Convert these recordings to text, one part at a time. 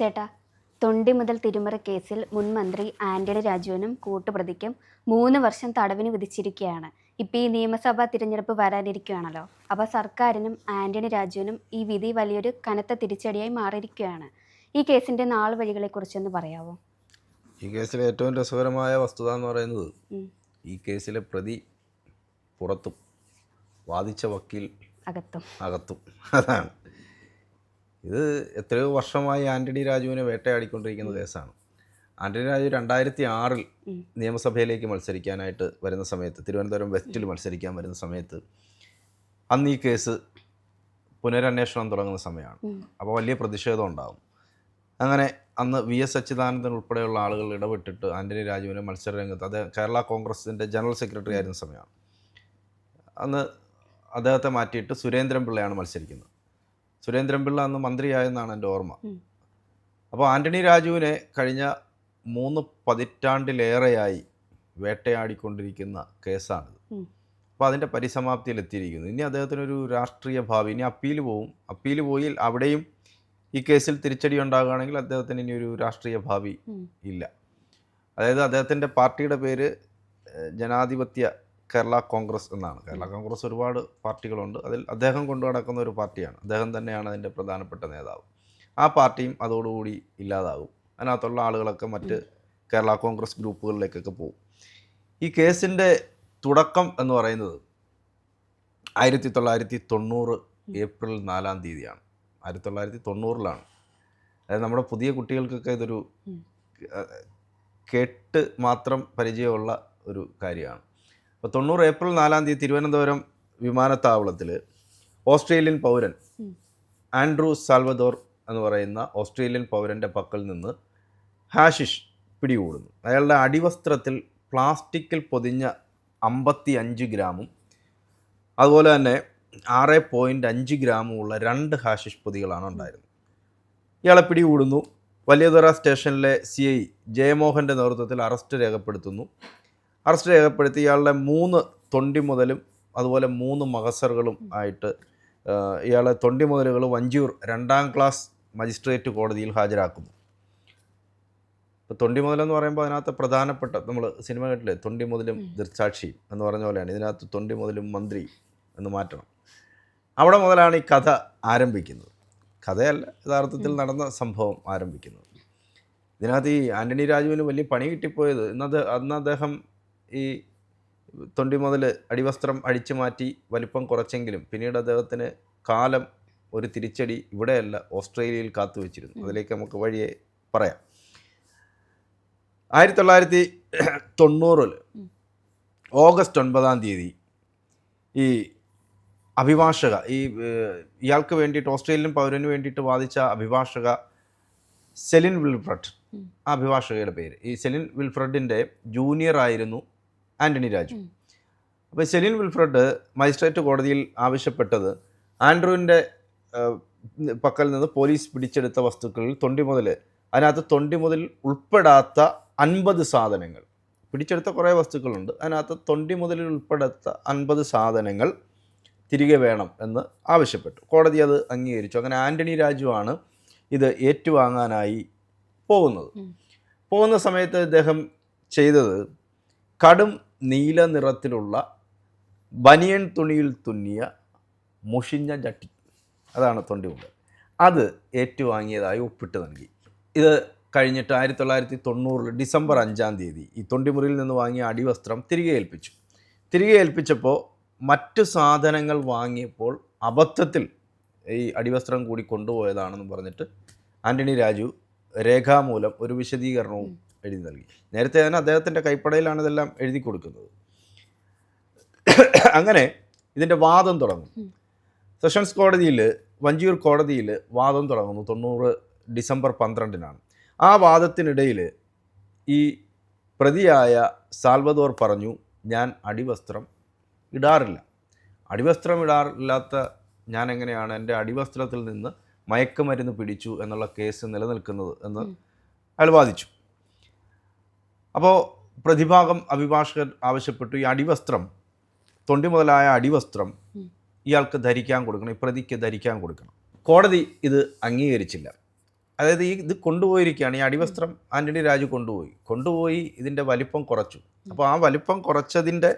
ചേട്ടാ. തൊണ്ടി മുതൽ തിരുമറ കേസിൽ മുൻ മന്ത്രി ആന്റണി രാജുവിനും കൂട്ടുപ്രതിക്കും മൂന്ന് വർഷം തടവിന് വിധിച്ചിരിക്കുകയാണ്. ഇപ്പോൾ ഈ നിയമസഭാ തിരഞ്ഞെടുപ്പ് വരാനിരിക്കുകയാണല്ലോ. അപ്പോൾ സർക്കാരിനും ആന്റണി രാജുവിനും ഈ വിധി വലിയൊരു കനത്ത തിരിച്ചടിയായി മാറിയിരിക്കുകയാണ്. ഈ കേസിന്റെ നാൾ വഴികളെക്കുറിച്ചൊന്ന് പറയാമോ ഈ കേസിലെ ഏറ്റവും രസകരമായ വസ്തുത എന്ന് പറയുന്നത് ഈ കേസിലെ പ്രതി പുറത്തും വാദിച്ച വക്കീൽ അകത്തും. അകത്തും. അതാണ്. ഇത് എത്രയോ വർഷമായി ആന്റണി രാജുവിനെ വേട്ടയാടിക്കൊണ്ടിരിക്കുന്ന കേസാണ്. ആന്റണി രാജു രണ്ടായിരത്തി ആറിൽ നിയമസഭയിലേക്ക് മത്സരിക്കാനായിട്ട് വരുന്ന സമയത്ത് തിരുവനന്തപുരം വെസ്റ്റിൽ മത്സരിക്കാൻ വരുന്ന സമയത്ത് അന്ന് ഈ കേസ് പുനരന്വേഷണം തുടങ്ങുന്ന സമയമാണ്. അപ്പോൾ വലിയ പ്രതിഷേധം ഉണ്ടാകും അങ്ങനെ അന്ന് വി എസ് അച്യുതാനന്ദൻ ഉൾപ്പെടെയുള്ള ആളുകൾ ഇടപെട്ടിട്ട് ആന്റണി രാജുവിനെ മത്സര രംഗത്ത് അത് കേരള കോൺഗ്രസിന്റെ ജനറൽ സെക്രട്ടറി ആയിരുന്ന സമയമാണ്. അന്ന് അദ്ദേഹത്തെ മാറ്റിയിട്ട് സുരേന്ദ്രൻ പിള്ളയാണ് മത്സരിക്കുന്നത്. സുരേന്ദ്രൻ പിള്ള അന്ന് മന്ത്രിയായെന്നാണ് എന്റെ ഓർമ്മ. അപ്പോൾ ആന്റണി രാജുവിനെ കഴിഞ്ഞ മൂന്ന് പതിറ്റാണ്ടിലേറെയായി വേട്ടയാടിക്കൊണ്ടിരിക്കുന്ന കേസാണിത്. അപ്പോൾ അതിന്റെ പരിസമാപ്തിയിൽ എത്തിയിരിക്കുന്നു ഇനി അദ്ദേഹത്തിനൊരു രാഷ്ട്രീയ ഭാവി ഇനി അപ്പീൽ പോവും. അപ്പീൽ പോയി അവിടെയും ഈ കേസിൽ തിരിച്ചടി ഉണ്ടാകുകയാണെങ്കിൽ അദ്ദേഹത്തിന് ഇനി ഒരു രാഷ്ട്രീയ ഭാവി ഇല്ല. അതായത് അദ്ദേഹത്തിന്റെ പാർട്ടിയുടെ പേര് ജനാധിപത്യ കേരള കോൺഗ്രസ് എന്നാണ്. കേരള കോൺഗ്രസ് ഒരുപാട് പാർട്ടികളുണ്ട്. അതിൽ അദ്ദേഹം കൊണ്ടു നടക്കുന്ന ഒരു പാർട്ടിയാണ്. അദ്ദേഹം തന്നെയാണ് അതിന്റെ പ്രധാനപ്പെട്ട നേതാവ്. ആ പാർട്ടിയും അതോടുകൂടി ഇല്ലാതാകും. അതിനകത്തുള്ള ആളുകളൊക്കെ മറ്റ് കേരള കോൺഗ്രസ് ഗ്രൂപ്പുകളിലേക്കൊക്കെ പോകും. ഈ കേസിന്റെ തുടക്കം എന്ന് പറയുന്നത് ആയിരത്തി തൊള്ളായിരത്തി തൊണ്ണൂറ് ഏപ്രിൽ നാലാം തീയതിയാണ്. ആയിരത്തി തൊള്ളായിരത്തി തൊണ്ണൂറിലാണ് അതായത് നമ്മുടെ പുതിയ കുട്ടികൾക്കൊക്കെ ഇതൊരു കേട്ട് മാത്രം പരിചയമുള്ള ഒരു കാര്യമാണ്. അപ്പോൾ തൊണ്ണൂറ് ഏപ്രിൽ നാലാം തീയതി തിരുവനന്തപുരം വിമാനത്താവളത്തിൽ ഓസ്ട്രേലിയൻ പൗരൻ. ആൻഡ്രൂ സാൽവദോർ എന്ന് പറയുന്ന ഓസ്ട്രേലിയൻ പൗരന്റെ പക്കൽ നിന്ന് ഹാഷിഷ് പിടികൂടുന്നു. അയാളുടെ അടിവസ്ത്രത്തിൽ പ്ലാസ്റ്റിക്കിൽ പൊതിഞ്ഞ അമ്പത്തി അഞ്ച് ഗ്രാമും അതുപോലെ തന്നെ ആറ് പോയിന്റ് അഞ്ച് ഗ്രാമുമുള്ള രണ്ട് ഹാഷിഷ് പൊതികളാണ് ഉണ്ടായിരുന്നത്. ഇയാളെ പിടികൂടുന്നു. വലിയതുറ സ്റ്റേഷനിലെ സി ഐ ജയമോഹന്റെ നേതൃത്വത്തിൽ അറസ്റ്റ് രേഖപ്പെടുത്തുന്നു. അറസ്റ്റ് രേഖപ്പെടുത്തി ഇയാളുടെ മൂന്ന് തൊണ്ടി മുതലും അതുപോലെ മൂന്ന് മഹസറുകളും ആയിട്ട് ഇയാളെ തൊണ്ടി മുതലുകൾ വഞ്ചൂർ രണ്ടാം ക്ലാസ് മജിസ്ട്രേറ്റ് കോടതിയിൽ ഹാജരാക്കുന്നു. ഇപ്പോൾ തൊണ്ടി മുതലെന്ന് പറയുമ്പോൾ അതിനകത്ത് പ്രധാനപ്പെട്ട നമ്മൾ സിനിമ കേട്ടില്ലേ തൊണ്ടി മുതലും ദൃക്സാക്ഷിയും എന്ന് പറഞ്ഞ പോലെയാണ്. ഇതിനകത്ത് തൊണ്ടി മുതലും മന്ത്രി എന്ന് മാറ്റണം. അവിടെ മുതലാണ് ഈ കഥ ആരംഭിക്കുന്നത്. കഥയല്ല യഥാർത്ഥത്തിൽ നടന്ന സംഭവം ആരംഭിക്കുന്നത്. ഇതിനകത്ത് ഈ ആന്റണി രാജുവിന് വലിയ പണി കിട്ടിപ്പോയത് ഇന്നത് അന്ന് അദ്ദേഹം ഈ തൊണ്ടി മുതൽ അടിവസ്ത്രം അഴിച്ചു മാറ്റി വലിപ്പം കുറച്ചെങ്കിലും പിന്നീട് അദ്ദേഹത്തിന് കാലം ഒരു തിരിച്ചടി ഇവിടെയല്ല ഓസ്ട്രേലിയയിൽ കാത്തു വെച്ചിരുന്നു. അതിലേക്ക് നമുക്ക് വഴിയെ പറയാം. ആയിരത്തി തൊള്ളായിരത്തി തൊണ്ണൂറിൽ ഓഗസ്റ്റ് ഒൻപതാം തീയതി ഈ അഭിഭാഷക ഈ ഇയാൾക്ക് വേണ്ടിയിട്ട് ഓസ്ട്രേലിയൻ പൗരന് വേണ്ടിയിട്ട് വാദിച്ച അഭിഭാഷക സെലിൻ വിൽഫ്രഡ്. ആ അഭിഭാഷകയുടെ പേര്. ഈ സെലിൻ വിൽഫ്രഡിന്റെ ജൂനിയർ ആയിരുന്നു ആന്റണി രാജു. അപ്പോൾ സെലിൻ വിൽഫ്രഡ് മജിസ്ട്രേറ്റ് കോടതിയിൽ ആവശ്യപ്പെട്ടത് ആൻഡ്രൂവിന്റെ പക്കൽ നിന്ന് പോലീസ് പിടിച്ചെടുത്ത വസ്തുക്കളിൽ തൊണ്ടി മുതൽ അതിനകത്ത് തൊണ്ടി മുതൽ ഉൾപ്പെടാത്ത അൻപത് സാധനങ്ങൾ പിടിച്ചെടുത്ത കുറേ വസ്തുക്കളുണ്ട് അതിനകത്ത് തൊണ്ടി മുതലിൽ ഉൾപ്പെടാത്ത അൻപത് സാധനങ്ങൾ തിരികെ വേണം എന്ന് ആവശ്യപ്പെട്ടു. കോടതി അത് അംഗീകരിച്ചു. അങ്ങനെ ആന്റണി രാജുവാണ് ഇത് ഏറ്റുവാങ്ങാനായി പോകുന്നത്. പോകുന്ന സമയത്ത് ഇദ്ദേഹം ചെയ്തത് കടും നീല നിറത്തിലുള്ള ബനിയൻ തുണിയിൽ തുന്നിയ മുഷിഞ്ഞ ജട്ടി അതാണ് തൊണ്ടിമുണ്ട് അത് ഏറ്റുവാങ്ങിയതായി ഒപ്പിട്ട് നൽകി. ഇത് കഴിഞ്ഞിട്ട് ആയിരത്തി തൊള്ളായിരത്തി തൊണ്ണൂറിൽ ഡിസംബർ അഞ്ചാം തീയതി ഈ തൊണ്ടിമുറിയിൽ നിന്ന് വാങ്ങിയ അടിവസ്ത്രം തിരികെ ഏൽപ്പിച്ചു. തിരികെ ഏൽപ്പിച്ചപ്പോൾ മറ്റു സാധനങ്ങൾ വാങ്ങിയപ്പോൾ അബദ്ധത്തിൽ ഈ അടിവസ്ത്രം കൂടി കൊണ്ടുപോയതാണെന്ന് പറഞ്ഞിട്ട് ആന്റണി രാജു രേഖാമൂലം ഒരു വിശദീകരണവും എഴുതി നൽകി. നേരത്തെ തന്നെ അദ്ദേഹത്തിന്റെ കൈപ്പടയിലാണ് ഇതെല്ലാം എഴുതി കൊടുക്കുന്നത്. അങ്ങനെ ഇതിന്റെ വാദം തുടങ്ങും. സെഷൻസ് കോടതിയിൽ വഞ്ചിയൂർ കോടതിയിൽ വാദം തുടങ്ങുന്നു. തൊണ്ണൂറ് ഡിസംബർ പന്ത്രണ്ടിനാണ്. ആ വാദത്തിനിടയിൽ ഈ പ്രതിയായ സാൽവദോർ പറഞ്ഞു ഞാൻ അടിവസ്ത്രം ഇടാറില്ല. അടിവസ്ത്രം ഇടാറില്ലാത്ത ഞാൻ എങ്ങനെയാണ് എന്റെ അടിവസ്ത്രത്തിൽ നിന്ന് മയക്കുമരുന്ന് പിടിച്ചു എന്നുള്ള കേസ് നിലനിൽക്കുന്നത്? എന്ന് അയാൾ വാദിച്ചു. അപ്പോൾ പ്രതിഭാഗം അഭിഭാഷകൻ ആവശ്യപ്പെട്ടു ഈ അടിവസ്ത്രം തൊണ്ടി മുതലായ അടിവസ്ത്രം ഇയാൾക്ക് ധരിക്കാൻ കൊടുക്കണം ഈ പ്രതിക്ക് ധരിക്കാൻ കൊടുക്കണം. കോടതി ഇത് അംഗീകരിച്ചില്ല. അതായത് ഈ ഇത് കൊണ്ടുപോയിരിക്കുകയാണ് ഈ അടിവസ്ത്രം ആന്റണി രാജു കൊണ്ടുപോയി. കൊണ്ടുപോയി ഇതിന്റെ വലിപ്പം കുറച്ചു. അപ്പോൾ ആ വലിപ്പം കുറച്ചതിന്റെ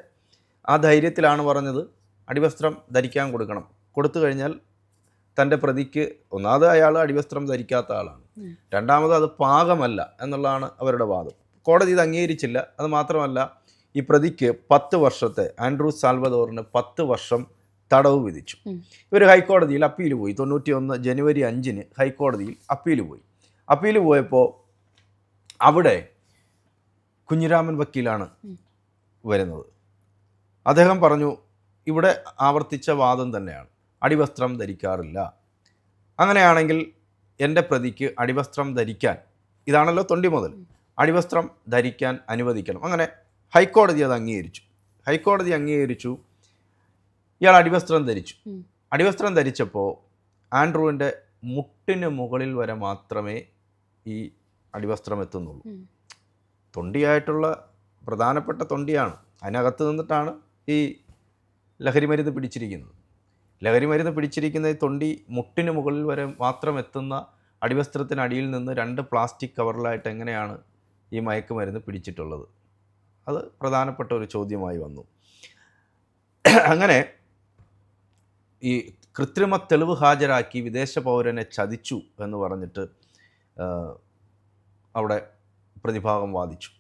ആ ധൈര്യത്തിലാണ് പറഞ്ഞത് അടിവസ്ത്രം ധരിക്കാൻ കൊടുക്കണം. കൊടുത്തു കഴിഞ്ഞാൽ തന്റെ പ്രതിക്ക് ഒന്നാമത് അയാൾ അടിവസ്ത്രം ധരിക്കാത്ത ആളാണ്. രണ്ടാമത് അത് പാകമല്ല എന്നുള്ളതാണ് അവരുടെ വാദം. കോടതി ഇത് അംഗീകരിച്ചില്ല. അത് മാത്രമല്ല ഈ പ്രതിക്ക് പത്ത് വർഷത്തെ ആൻഡ്രൂ സാൽവദോറിന് പത്ത് വർഷം തടവ് വിധിച്ചു. ഇവർ ഹൈക്കോടതിയിൽ അപ്പീൽ പോയി. തൊണ്ണൂറ്റി ഒന്ന് ജനുവരി അഞ്ചിന് ഹൈക്കോടതിയിൽ അപ്പീൽ പോയി. അപ്പീൽ പോയപ്പോൾ അവിടെ കുഞ്ഞിരാമൻ വക്കീലാണ് വരുന്നത്. അദ്ദേഹം പറഞ്ഞു ഇവിടെ ആവർത്തിച്ച വാദം തന്നെയാണ്. അടിവസ്ത്രം ധരിക്കാറില്ല. അങ്ങനെയാണെങ്കിൽ എന്റെ പ്രതിക്ക് അടിവസ്ത്രം ധരിക്കാൻ. ഇതാണല്ലോ തൊണ്ടി മുതൽ. അടിവസ്ത്രം ധരിക്കാൻ അനുവദിക്കണം. അങ്ങനെ ഹൈക്കോടതി അത് അംഗീകരിച്ചു. ഹൈക്കോടതി അംഗീകരിച്ചു. ഇയാൾ അടിവസ്ത്രം ധരിച്ചു. അടിവസ്ത്രം ധരിച്ചപ്പോൾ ആൻഡ്രൂവിന്റെ മുട്ടിന് മുകളിൽ വരെ മാത്രമേ ഈ അടിവസ്ത്രം എത്തുന്നുള്ളൂ. തൊണ്ടിയായിട്ടുള്ള പ്രധാനപ്പെട്ട തൊണ്ടിയാണ്. അതിനകത്ത് നിന്നിട്ടാണ് ഈ ലഹരി മരുന്ന് പിടിച്ചിരിക്കുന്നത്. ലഹരി മരുന്ന് പിടിച്ചിരിക്കുന്ന ഈ തൊണ്ടി മുട്ടിന് മുകളിൽ വരെ മാത്രം എത്തുന്ന അടിവസ്ത്രത്തിനടിയിൽ നിന്ന് രണ്ട് പ്ലാസ്റ്റിക് കവറിലായിട്ട് എങ്ങനെയാണ് ഈ മയക്കുമരുന്ന് പിടിച്ചിട്ടുള്ളത്. അത് പ്രധാനപ്പെട്ട ഒരു ചോദ്യമായി വന്നു. അങ്ങനെ ഈ കൃത്രിമ തെളിവ് ഹാജരാക്കി വിദേശ പൗരനെ ചതിച്ചു എന്ന് പറഞ്ഞിട്ട് അവിടെ പ്രതിഭാഗം വാദിച്ചു.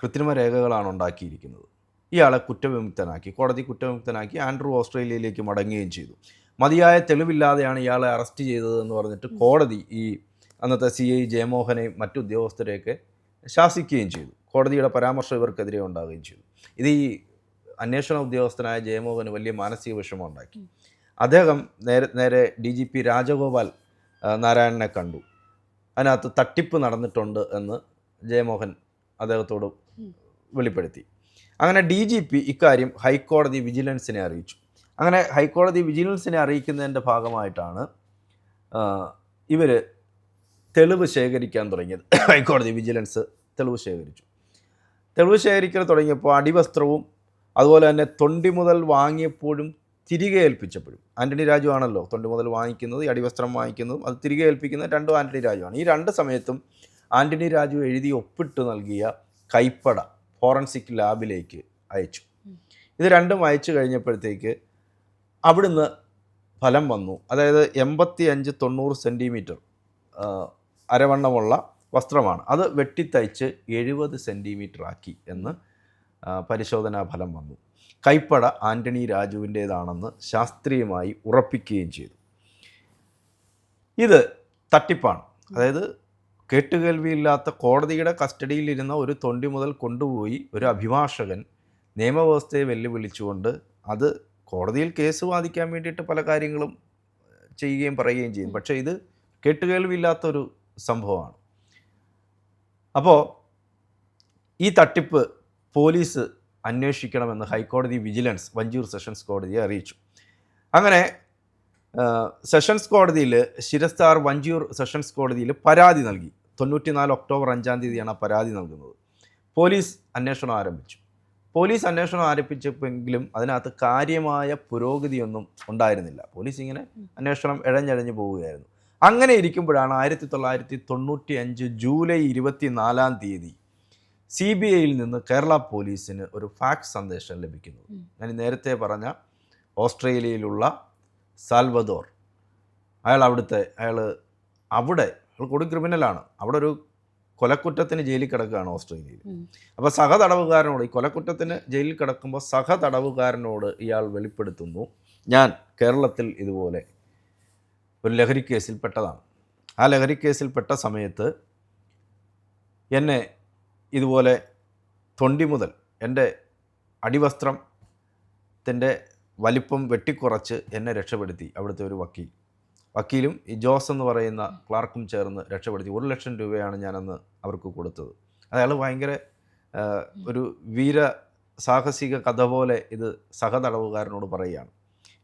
കൃത്രിമ രേഖകളാണ് ഉണ്ടാക്കിയിരിക്കുന്നത്. ഇയാളെ കുറ്റവിമുക്തനാക്കി കോടതി കുറ്റവിമുക്തനാക്കി ആൻഡ്രൂ ഓസ്ട്രേലിയയിലേക്ക് മടങ്ങുകയും ചെയ്തു. മതിയായ തെളിവില്ലാതെയാണ് ഇയാളെ അറസ്റ്റ് ചെയ്തതെന്ന് പറഞ്ഞിട്ട് കോടതി ഈ അന്നത്തെ സി ഐ ജയമോഹനെയും മറ്റു ഉദ്യോഗസ്ഥരെയൊക്കെ ശാസിക്കുകയും ചെയ്തു. കോടതിയുടെ പരാമർശം ഇവർക്കെതിരെ ഉണ്ടാവുകയും ചെയ്തു. ഇത് ഈ അന്വേഷണ ഉദ്യോഗസ്ഥനായ ജയമോഹന് വലിയ മാനസിക വിഷമം ഉണ്ടാക്കി. അദ്ദേഹം നേരെ നേരെ ഡി ജി പി രാജഗോപാൽ നാരായണനെ കണ്ടു. അതിനകത്ത് തട്ടിപ്പ് നടന്നിട്ടുണ്ട് എന്ന് ജയമോഹൻ അദ്ദേഹത്തോട്. വെളിപ്പെടുത്തി. അങ്ങനെ ഡി ജി പി ഇക്കാര്യം ഹൈക്കോടതി വിജിലൻസിനെ അറിയിച്ചു. അങ്ങനെ ഹൈക്കോടതി വിജിലൻസിനെ അറിയിക്കുന്നതിന്റെ ഭാഗമായിട്ടാണ് ഇവർ തെളിവ് ശേഖരിക്കാൻ തുടങ്ങിയത്. ഹൈക്കോടതി വിജിലൻസ് തെളിവ് ശേഖരിച്ചു. തെളിവ് ശേഖരിക്കൽ തുടങ്ങിയപ്പോൾ അടിവസ്ത്രവും അതുപോലെ തന്നെ തൊണ്ടി മുതൽ വാങ്ങിയപ്പോഴും തിരികെ ഏൽപ്പിച്ചപ്പോഴും. ആന്റണി രാജു ആണല്ലോ തൊണ്ടി മുതൽ വാങ്ങിക്കുന്നത് ഈ അടിവസ്ത്രം വാങ്ങിക്കുന്നതും അത് തിരികെ ഏൽപ്പിക്കുന്നത് രണ്ടും ആന്റണി രാജുവാണ് ഈ രണ്ട് സമയത്തും ആന്റണി രാജു എഴുതി ഒപ്പിട്ട് നൽകിയ കൈപ്പട ഫോറൻസിക് ലാബിലേക്ക് അയച്ചു. ഇത് രണ്ടും അയച്ചു കഴിഞ്ഞപ്പോഴത്തേക്ക് അവിടുന്ന് ഫലം വന്നു. അതായത് എൺപത്തി അഞ്ച് തൊണ്ണൂറ് സെന്റിമീറ്റർ അരവണ്ണമുള്ള വസ്ത്രമാണ്. അത് വെട്ടിത്തയ്ച്ച് എഴുപത് സെന്റിമീറ്റർ ആക്കി എന്ന് പരിശോധനാ ഫലം വന്നു. കൈപ്പട ആന്റണി രാജുവിന്റേതാണെന്ന് ശാസ്ത്രീയമായി ഉറപ്പിക്കുകയും ചെയ്തു. ഇത് തട്ടിപ്പാണ്. അതായത് കേട്ടുകേൾവിയില്ലാത്ത കോടതിയുടെ കസ്റ്റഡിയിലിരുന്ന ഒരു തൊണ്ടി മുതൽ കൊണ്ടുപോയി ഒരു അഭിഭാഷകൻ നിയമവ്യവസ്ഥയെ വെല്ലുവിളിച്ചുകൊണ്ട് അത് കോടതിയിൽ കേസ് വാദിക്കാൻ വേണ്ടിയിട്ട് പല കാര്യങ്ങളും ചെയ്യുകയും പറയുകയും ചെയ്യും. പക്ഷേ ഇത് കേട്ടുകേൾവിയില്ലാത്തൊരു സംഭവമാണ്. അപ്പോൾ ഈ തട്ടിപ്പ് പോലീസ് അന്വേഷിക്കണമെന്ന് ഹൈക്കോടതി വിജിലൻസ് വഞ്ചൂർ സെഷൻസ് കോടതിയെ അറിയിച്ചു. അങ്ങനെ സെഷൻസ് കോടതിയിൽ ശിരസ്താർ വഞ്ചൂർ സെഷൻസ് കോടതിയിൽ പരാതി നൽകി. തൊണ്ണൂറ്റിനാല് ഒക്ടോബർ അഞ്ചാം തീയതിയാണ് ആ പരാതി നൽകുന്നത്. പോലീസ് അന്വേഷണം ആരംഭിച്ചു. പോലീസ് അന്വേഷണം ആരംഭിച്ചപ്പോഴെങ്കിലും അതിനകത്ത് കാര്യമായ പുരോഗതിയൊന്നും ഉണ്ടായിരുന്നില്ല. പോലീസ് ഇങ്ങനെ അന്വേഷണം ഇഴഞ്ഞഴഞ്ഞു പോവുകയായിരുന്നു. അങ്ങനെ ഇരിക്കുമ്പോഴാണ് ആയിരത്തി തൊള്ളായിരത്തി തൊണ്ണൂറ്റി അഞ്ച് ജൂലൈ ഇരുപത്തി നാലാം തീയതി സി ബി ഐയിൽ നിന്ന് കേരള പോലീസിന് ഒരു ഫാക്സ് സന്ദേശം ലഭിക്കുന്നത്. ഞാൻ നേരത്തെ പറഞ്ഞ ഓസ്ട്രേലിയയിലുള്ള സാൽവദോർ. അയാൾ അവിടുത്തെ അയാൾ അവിടെ അയാൾ കൊടു ക്രിമിനലാണ്. അവിടെ ഒരു കൊലക്കുറ്റത്തിന് ജയിലിൽ കിടക്കുകയാണ് ഓസ്ട്രേലിയയിൽ. അപ്പോൾ സഹതടവുകാരനോട് ഈ കൊലക്കുറ്റത്തിന് ജയിലിൽ കിടക്കുമ്പോൾ സഹതടവുകാരനോട് ഇയാൾ വെളിപ്പെടുത്തുന്നു. ഞാൻ കേരളത്തിൽ ഇതുപോലെ ഒരു ലഹരി കേസിൽ പെട്ടതാണ്. ആ ലഹരി കേസിൽപ്പെട്ട സമയത്ത് എന്നെ ഇതുപോലെ തൊണ്ടി മുതൽ എന്റെ അടിവസ്ത്രത്തിന്റെ വലിപ്പം വെട്ടിക്കുറച്ച് എന്നെ രക്ഷപ്പെടുത്തി. അവിടുത്തെ ഒരു വക്കീൽ. വക്കീലും ഈ ജോസ് എന്ന് പറയുന്ന ക്ലാർക്കും ചേർന്ന് രക്ഷപ്പെടുത്തി. ഒരു ലക്ഷം രൂപയാണ് ഞാനന്ന് അവർക്ക് കൊടുത്തത്. അയാൾ ഭയങ്കര ഒരു വീര സാഹസിക കഥ പോലെ ഇത് സഹതടവുകാരനോട് പറയുകയാണ്.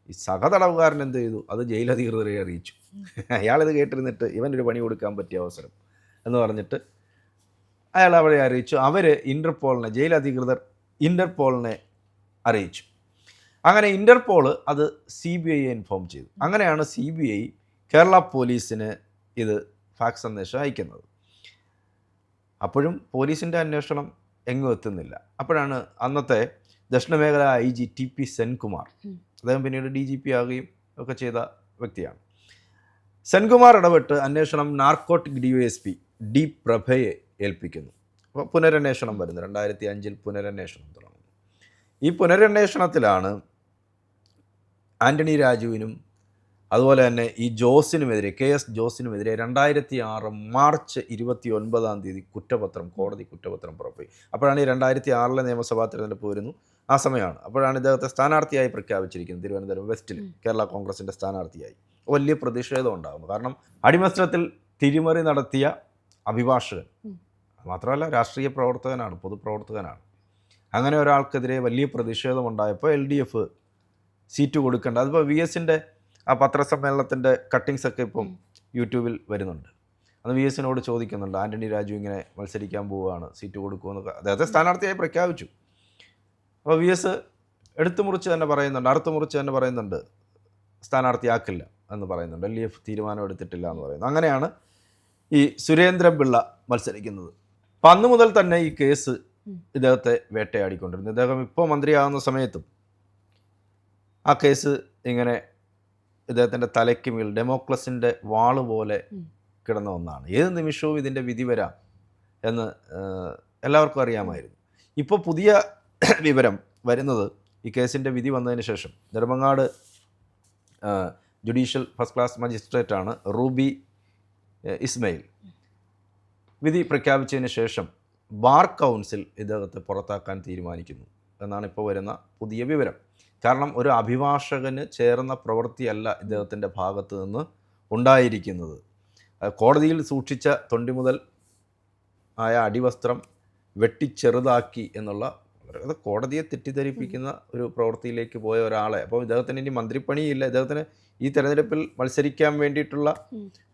ഈ സഹതടവുകാരൻ എന്ത് ചെയ്തു? അത് ജയിലധികൃതരെ അറിയിച്ചു. അയാളിത് കേട്ടിരുന്നിട്ട് ഇവനൊരു പണി കൊടുക്കാൻ പറ്റിയ അവസരം എന്ന് പറഞ്ഞിട്ട് അയാൾ അവരെ അറിയിച്ചു. അവർ ഇന്റർപോളിനെ ജയിലധികൃതർ ഇന്റർപോളിനെ അറിയിച്ചു. അങ്ങനെ ഇന്റർപോൾ അത് സി ബി ഐയെ ഇൻഫോം ചെയ്തു. അങ്ങനെയാണ് സി ബി ഐ കേരള പോലീസിന് ഇത് ഫാക്സ് സന്ദേശം അയക്കുന്നത്. അപ്പോഴും പോലീസിന്റെ അന്വേഷണം എങ്ങും എത്തുന്നില്ല. അപ്പോഴാണ് അന്നത്തെ ദക്ഷിണമേഖല I G T P Senkumar. അദ്ദേഹം പിന്നീട് ഡി ജി പി ആകുകയും ഒക്കെ ചെയ്ത വ്യക്തിയാണ്. സെൻകുമാർ ഇടപെട്ട് അന്വേഷണം narcotic D S P D പ്രഭയെ ഏൽപ്പിക്കുന്നു. അപ്പോൾ പുനരന്വേഷണം വരുന്നു. രണ്ടായിരത്തി അഞ്ചിൽ പുനരന്വേഷണം തുടങ്ങുന്നു. ഈ പുനരന്വേഷണത്തിലാണ് ആന്റണി രാജുവിനും അതുപോലെ തന്നെ ഈ ജോസിനുമെതിരെ കെ എസ് ജോസിനുമെതിരെ രണ്ടായിരത്തി ആറ് മാർച്ച് ഇരുപത്തി ഒൻപതാം തീയതി കുറ്റപത്രം കോടതി കുറ്റപത്രം പുറപ്പെടുവി അപ്പോഴാണ് ഈ രണ്ടായിരത്തി ആറിലെ നിയമസഭാ തിരഞ്ഞെടുപ്പ് വരുന്നു. ആ സമയമാണ്. അപ്പോഴാണ് ഇദ്ദേഹത്തെ സ്ഥാനാർത്ഥിയായി പ്രഖ്യാപിച്ചിരിക്കുന്നത് തിരുവനന്തപുരം വെസ്റ്റിൽ കേരള കോൺഗ്രസിന്റെ സ്ഥാനാർത്ഥിയായി. വലിയ പ്രതിഷേധം ഉണ്ടാകുന്നു. കാരണം അടിമസ്ത്രത്തിൽ തിരിമറി നടത്തിയ അഭിഭാഷകൻ മാത്രമല്ല രാഷ്ട്രീയ പ്രവർത്തകനാണ് പൊതുപ്രവർത്തകനാണ്. അങ്ങനെ ഒരാൾക്കെതിരെ വലിയ പ്രതിഷേധമുണ്ടായപ്പോൾ എൽ ഡി എഫ് സീറ്റ് കൊടുക്കേണ്ട. അതിപ്പോൾ വി എസിന്റെ ആ പത്രസമ്മേളനത്തിന്റെ കട്ടിങ്സ് ഒക്കെ ഇപ്പം യൂട്യൂബിൽ വരുന്നുണ്ട്. അത് വി എസിനോട് ചോദിക്കുന്നുണ്ട് ആന്റണി രാജു ഇങ്ങനെ മത്സരിക്കാൻ പോവുകയാണ് സീറ്റ് കൊടുക്കുമെന്നൊക്കെ അദ്ദേഹത്തെ സ്ഥാനാർത്ഥിയായി പ്രഖ്യാപിച്ചു. അപ്പോൾ വി എസ് എടുത്തു മുറിച്ച് തന്നെ പറയുന്നുണ്ട് അറുത്തു മുറിച്ച് തന്നെ പറയുന്നുണ്ട്. സ്ഥാനാർത്ഥിയാക്കില്ല എന്ന് പറയുന്നുണ്ട്. എൽ ഡി എഫ് തീരുമാനം എടുത്തിട്ടില്ല എന്ന് പറയുന്നു. അങ്ങനെയാണ് ഈ സുരേന്ദ്രൻ പിള്ള മത്സരിക്കുന്നത്. അപ്പം അന്ന് മുതൽ തന്നെ ഈ കേസ് ഇദ്ദേഹത്തെ വേട്ടയാടിക്കൊണ്ടിരുന്നു. ഇദ്ദേഹം ഇപ്പോൾ മന്ത്രിയാകുന്ന സമയത്തും ആ കേസ് ഇങ്ങനെ ഇദ്ദേഹത്തിന്റെ തലയ്ക്ക് മേൽ ഡെമോക്രസിന്റെ വാൾ പോലെ കിടന്ന ഒന്നാണ്. ഏത് നിമിഷവും ഇതിന്റെ വിധി വരാം എന്ന് എല്ലാവർക്കും അറിയാമായിരുന്നു. ഇപ്പോൾ പുതിയ വിവരം വരുന്നത് ഈ കേസിന്റെ വിധി വന്നതിന് ശേഷം. നെടുമങ്ങാട് ജുഡീഷ്യൽ ഫസ്റ്റ് ക്ലാസ് മജിസ്ട്രേറ്റാണ് റൂബി ഇസ്മയിൽ. വിധി പ്രഖ്യാപിച്ചതിന് ശേഷം ബാർ കൗൺസിൽ ഇദ്ദേഹത്തെ പുറത്താക്കാൻ തീരുമാനിക്കുന്നു എന്നാണ് ഇപ്പോൾ വരുന്ന പുതിയ വിവരം. കാരണം ഒരു അഭിഭാഷകന് ചേർന്ന പ്രവൃത്തിയല്ല ഇദ്ദേഹത്തിന്റെ ഭാഗത്ത് നിന്ന് ഉണ്ടായിരിക്കുന്നത്. കോടതിയിൽ സൂക്ഷിച്ച തൊണ്ടി മുതൽ ആയ അടിവസ്ത്രം വെട്ടിച്ചെറുതാക്കി എന്നുള്ള അത് കോടതിയെ തെറ്റിദ്ധരിപ്പിക്കുന്ന ഒരു പ്രവൃത്തിയിലേക്ക് പോയ ഒരാളെ. അപ്പോൾ ഇദ്ദേഹത്തിന് ഇനി മന്ത്രിപ്പണിയില്ല. ഇദ്ദേഹത്തിന് ഈ തെരഞ്ഞെടുപ്പിൽ മത്സരിക്കാൻ വേണ്ടിയിട്ടുള്ള.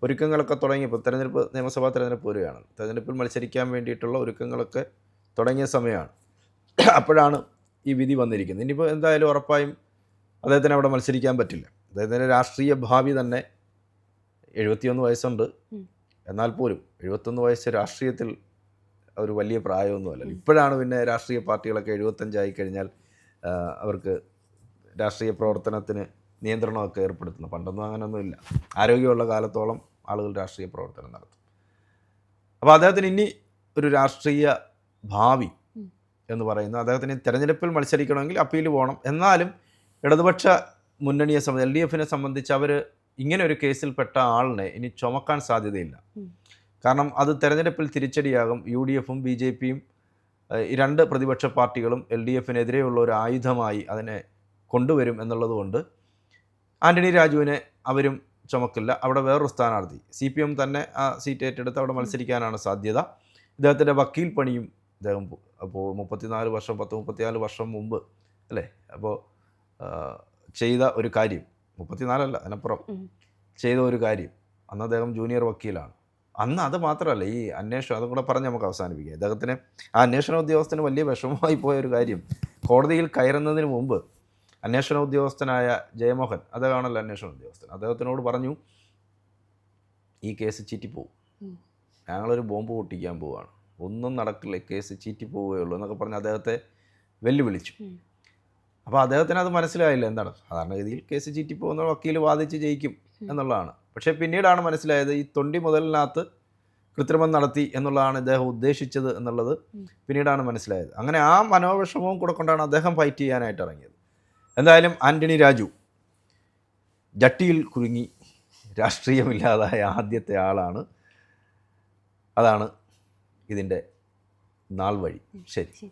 ഒരുക്കങ്ങളൊക്കെ തുടങ്ങിയപ്പോൾ തെരഞ്ഞെടുപ്പ് നിയമസഭാ തെരഞ്ഞെടുപ്പ് വരികയാണ്. തെരഞ്ഞെടുപ്പിൽ മത്സരിക്കാൻ വേണ്ടിയിട്ടുള്ള ഒരുക്കങ്ങളൊക്കെ തുടങ്ങിയ സമയമാണ്. അപ്പോഴാണ് ഈ വിധി വന്നിരിക്കുന്നത്. ഇനിയിപ്പോൾ എന്തായാലും ഉറപ്പായും അദ്ദേഹത്തിന് അവിടെ മത്സരിക്കാൻ പറ്റില്ല. അദ്ദേഹത്തിന്റെ രാഷ്ട്രീയ ഭാവി തന്നെ എഴുപത്തിയൊന്ന് വയസ്സുണ്ട്. എന്നാൽ പോലും എഴുപത്തൊന്ന് വയസ്സ് രാഷ്ട്രീയത്തിൽ ഒരു വലിയ പ്രായമൊന്നുമല്ല ഇപ്പോഴാണ് പിന്നെ രാഷ്ട്രീയ പാർട്ടികളൊക്കെ എഴുപത്തഞ്ചായി കഴിഞ്ഞാൽ അവർക്ക് രാഷ്ട്രീയ പ്രവർത്തനത്തിന് നിയന്ത്രണമൊക്കെ ഏർപ്പെടുത്തുന്നത് പണ്ടൊന്നും അങ്ങനെയൊന്നുമില്ല ആരോഗ്യമുള്ള കാലത്തോളം ആളുകൾ രാഷ്ട്രീയ പ്രവർത്തനം നടത്തും. അപ്പോൾ അദ്ദേഹത്തിന് ഇനി ഒരു രാഷ്ട്രീയ ഭാവി എന്ന് പറയുന്നത് അദ്ദേഹത്തിന് തിരഞ്ഞെടുപ്പിൽ മത്സരിക്കണമെങ്കിൽ അപ്പീൽ പോകണം. എന്നാലും ഇടതുപക്ഷ മുന്നണിയെ സംബന്ധിച്ച് എൽ ഡി എഫിനെ സംബന്ധിച്ച് അവർ ഇങ്ങനെ ഒരു കേസിൽപ്പെട്ട ആളിനെ ഇനി ചുമക്കാൻ സാധ്യതയില്ല. കാരണം അത് തെരഞ്ഞെടുപ്പിൽ തിരിച്ചടിയാകും. യു ഡി എഫും ബി ജെ പിയും ഈ രണ്ട് പ്രതിപക്ഷ പാർട്ടികളും എൽ ഡി എഫിനെതിരെയുള്ള ഒരു ആയുധമായി അതിനെ കൊണ്ടുവരും എന്നുള്ളതുകൊണ്ട് ആന്റണി രാജുവിനെ അവരും ചുമക്കില്ല. അവിടെ വേറൊരു സ്ഥാനാർത്ഥി. സി പി എം തന്നെ ആ സീറ്റ് ഏറ്റെടുത്ത് അവിടെ മത്സരിക്കാനാണ് സാധ്യത. ഇദ്ദേഹത്തിന്റെ വക്കീൽ പണിയും അദ്ദേഹം അപ്പോൾ മുപ്പത്തിനാല് വർഷം പത്ത് മുപ്പത്തിനാല് വർഷം മുമ്പ് അല്ലേ? അപ്പോൾ ചെയ്ത ഒരു കാര്യം. മുപ്പത്തിനാലല്ല അതിനപ്പുറം. ചെയ്ത ഒരു കാര്യം. അന്ന് അദ്ദേഹം ജൂനിയർ വക്കീലാണ്. അന്ന് അത് മാത്രമല്ല ഈ അന്വേഷണം അതും കൂടെ പറഞ്ഞ് നമുക്ക് അവസാനിപ്പിക്കാം. ഇദ്ദേഹത്തിന് ആ അന്വേഷണ ഉദ്യോഗസ്ഥന് വലിയ വിഷമമായി പോയ ഒരു കാര്യം. കോടതിയിൽ കയറുന്നതിന് മുമ്പ് അന്വേഷണ ഉദ്യോഗസ്ഥനായ ജയമോഹൻ അദ്ദേഹമാണല്ലോ അന്വേഷണ ഉദ്യോഗസ്ഥൻ. അദ്ദേഹത്തിനോട് പറഞ്ഞു ഈ കേസ് ചീറ്റിപ്പോവും. ഞങ്ങളൊരു ബോംബ് പൊട്ടിക്കാൻ പോവുകയാണ് ഒന്നും നടക്കില്ല ഈ കേസ് ചീറ്റിപ്പോവുകയുള്ളൂ എന്നൊക്കെ പറഞ്ഞ് അദ്ദേഹത്തെ വെല്ലുവിളിച്ചു. അപ്പോൾ അദ്ദേഹത്തിന് അത് മനസ്സിലായില്ല എന്താണ്? സാധാരണഗതിയിൽ കേസ് ചീറ്റിപ്പോകുന്ന വക്കീൽ വാദിച്ച് ജയിക്കും. എന്നുള്ളതാണ്. പക്ഷേ പിന്നീടാണ് മനസ്സിലായത് ഈ തൊണ്ടി മുതലിനകത്ത് കൃത്രിമം നടത്തി എന്നുള്ളതാണ് ഇദ്ദേഹം ഉദ്ദേശിച്ചത് എന്നുള്ളത്. പിന്നീടാണ് മനസ്സിലായത്. അങ്ങനെ ആ മനോവിഷമവും കൂടെ കൊണ്ടാണ് അദ്ദേഹം ഫൈറ്റ് ചെയ്യാനായിട്ട് ഇറങ്ങിയത്. എന്തായാലും ആന്റണി രാജു ജട്ടിയിൽ കുരുങ്ങി രാഷ്ട്രീയമില്ലാതായ ആദ്യത്തെ ആളാണ്. അതാണ് ഇതിന്റെ നാൾ വഴി. ശരി.